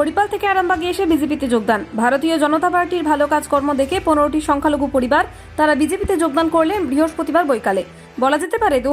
হরিপাল থেকে আরামবাগে এসে বিজেপিতে যোগদান। ভারতীয় জনতা পার্টির ভালো কাজকর্ম দেখে পনেরোটি সংখ্যালঘু পরিবার তারা বিজেপিতে যোগদান করলেন বৃহস্পতিবার বৈকালে। বলা যেতে পারে দু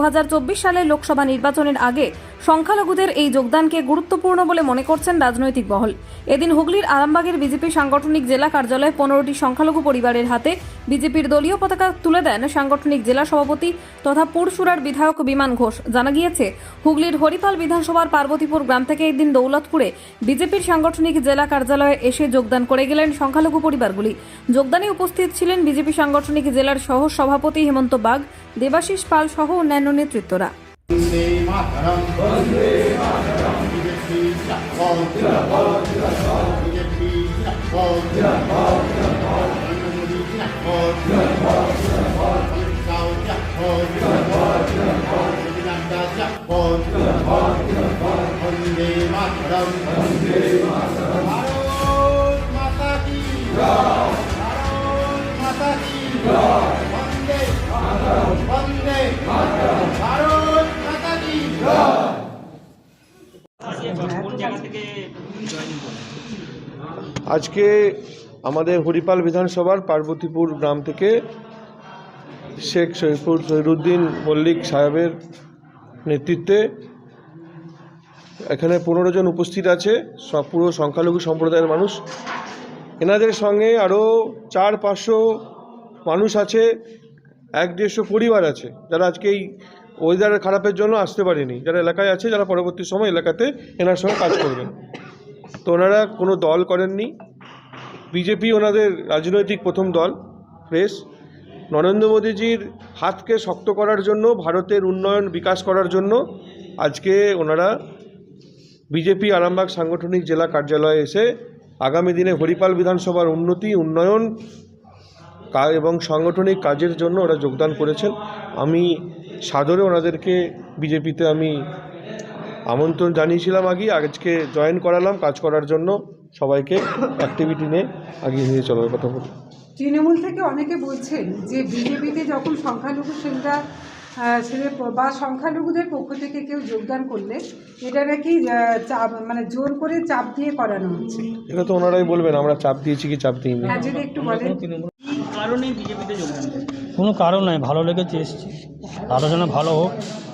সালের লোকসভা নির্বাচনের আগে সংখ্যালঘুদের এই যোগদানকে গুরুত্বপূর্ণ বলে মনে করছেন রাজনৈতিক মহল। এদিন হুগলির আরামবাগের বিজেপি সাংগঠনিক জেলা কার্যালয়ে পনেরোটি সংখ্যালঘু পরিবারের হাতে বিজেপির দলীয় পতাকা তুলে দেন সাংগঠনিক জেলা সভাপতি তথা পুরসুরার বিধায়ক বিমান ঘোষ। জানা গিয়েছে, হুগলির হরিপাল বিধানসভার পার্বতীপুর গ্রাম থেকে একদিন দৌলতপুরে বিজেপির সাংগঠনিক জেলা কার্যালয়ে এসে যোগদান করে গেলেন সংখ্যালঘু পরিবারগুলি। যোগদানে উপস্থিত ছিলেন বিজেপি সাংগঠনিক জেলার সহ সভাপতি হেমন্ত বাগ, দেবাশিস পাল সহ অন্যান্য নেতৃত্বরা। বন্দে মাতরম আজকে আমাদের হরিপাল বিধানসভার পার্বতীপুর গ্রাম থেকে শেখ শহীদপুর শহীদুদ্দিন মল্লিক সাহেবের নেতৃত্বে এখানে পনেরো জন উপস্থিত আছে পুরো সংখ্যালঘু সম্প্রদায়ের মানুষ। এনাদের সঙ্গে আরও চার পাঁচশো মানুষ আছে, এক দেড়শো পরিবার আছে, যারা আজকে এই ওয়েদার খারাপের জন্য আসতে পারেনি। যারা এলাকায় আছে, যারা পরবর্তী সময় এলাকাতে এনার সঙ্গে কাজ করবেন। তো ওনারা কোনো দল করেননি। বিজেপি ওনাদের রাজনৈতিক প্রথম দল প্রেস নরেন্দ্র মোদীজির হাতকে শক্ত করার জন্য, ভারতের উন্নয়ন বিকাশ করার জন্য আজকে ওনারা বিজেপি আরামবাগ সাংগঠনিক জেলা কার্যালয়ে এসে আগামী দিনে হরিপাল বিধানসভার উন্নতি, উন্নয়ন এবং সাংগঠনিক কাজের জন্য ওরা যোগদান করেছেন। আমি সাদরে ওনাদেরকে বিজেপিতে আমি আমন্ত্রণ জানিয়েছিলাম আগে আজকে জয়েন করালাম কাজ করার জন্য। সবাইকে অ্যাক্টিভিটি নিয়ে আগিয়ে নিয়ে চলার কথা বলি। তৃণমূল থেকে অনেকে বলছেন যে বিজেপিতে যখন সংখ্যালঘু সেটা সেটা বা সংখ্যালঘুদের পক্ষ থেকে কেউ যোগদান করলে এটা নাকি চাপ মানে জোর করে চাপ দিয়ে করানো হচ্ছে। এটা তো ওনারাই বলবেন আমরা চাপ দিয়েছি কি চাপ দিইনি। হ্যাঁ যদি একটু বলেন। কোনো কারণ নাই ভালো লেগেছে এসছি। আলোচনা ভালো হোক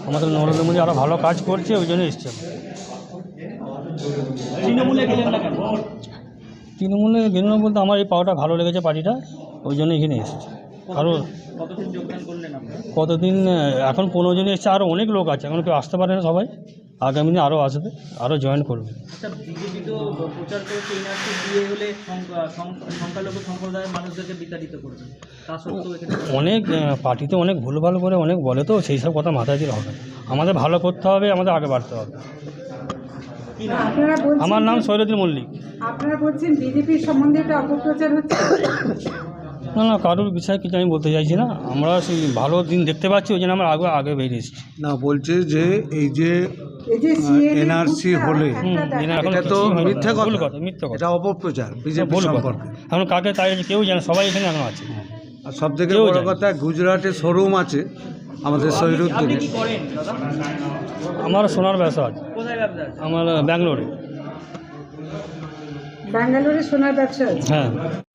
আমাদের নরেন্দ্র মোদী আরও ভালো কাজ করছে ওই জন্য এসছে। তৃণমূলে গেলেন না কেন? তৃণমূলে গেল বলতে আমার এই পাওয়াটা ভালো লেগেছে পার্টিটা ওই জন্য এখানে এসেছে। আরও কতদিন এখন পনেরো জন এসছে আরও অনেক লোক আছে এখন কেউ আসতে পারে না সবাই। আগামী দিনে আরও আসবে আরও জয়েন করবে। আচ্ছা বিজেপি তো প্রচার করেছে এনআরসি দিয়ে হলে সংখ্যালঘু সম্প্রদায়ের মানুষদেরকে বিতাড়িত করবে। তা সত্ত্বেও এখানে অনেক পার্টিতে অনেক ভুলভাল করে অনেক বলে তো সেই সব কথা মাথায় দিলে হবে আমাদের ভালো করতে হবে আমাদের আগে বাড়তে হবে। আমার নাম সৈরদুল মল্লিক। আপনারা বলছেন বিজেপির সম্বন্ধে এটা অপপ্রচার হচ্ছে? না না কারোর বিষয়ে কিছু আমি বলতে চাইছি না। আমরা সেই ভালো দিন দেখতে পাচ্ছি ওই জন্য আমরা আগে আগে বেরিয়ে এসেছি। না বলছে যে এই যে এই যে CAA হলে এটা তো মিথ্যা কথা। কথা মিথ্যা কথা। এটা অপপ্রচার বিজেপি সম্পর্কে। এখন কাকে তাই কেউ জানে সবাই এখানে এখন আছে। আর সব থেকে বড় কথা গুজরাটে শোরুম আছে আমাদের দাদা আমার সোনার ব্যবসা আছে। ব্যবসা আছে? আমার ব্যাঙ্গালোরে। ব্যাঙ্গালোরে সোনার ব্যবসা আছে? হ্যাঁ।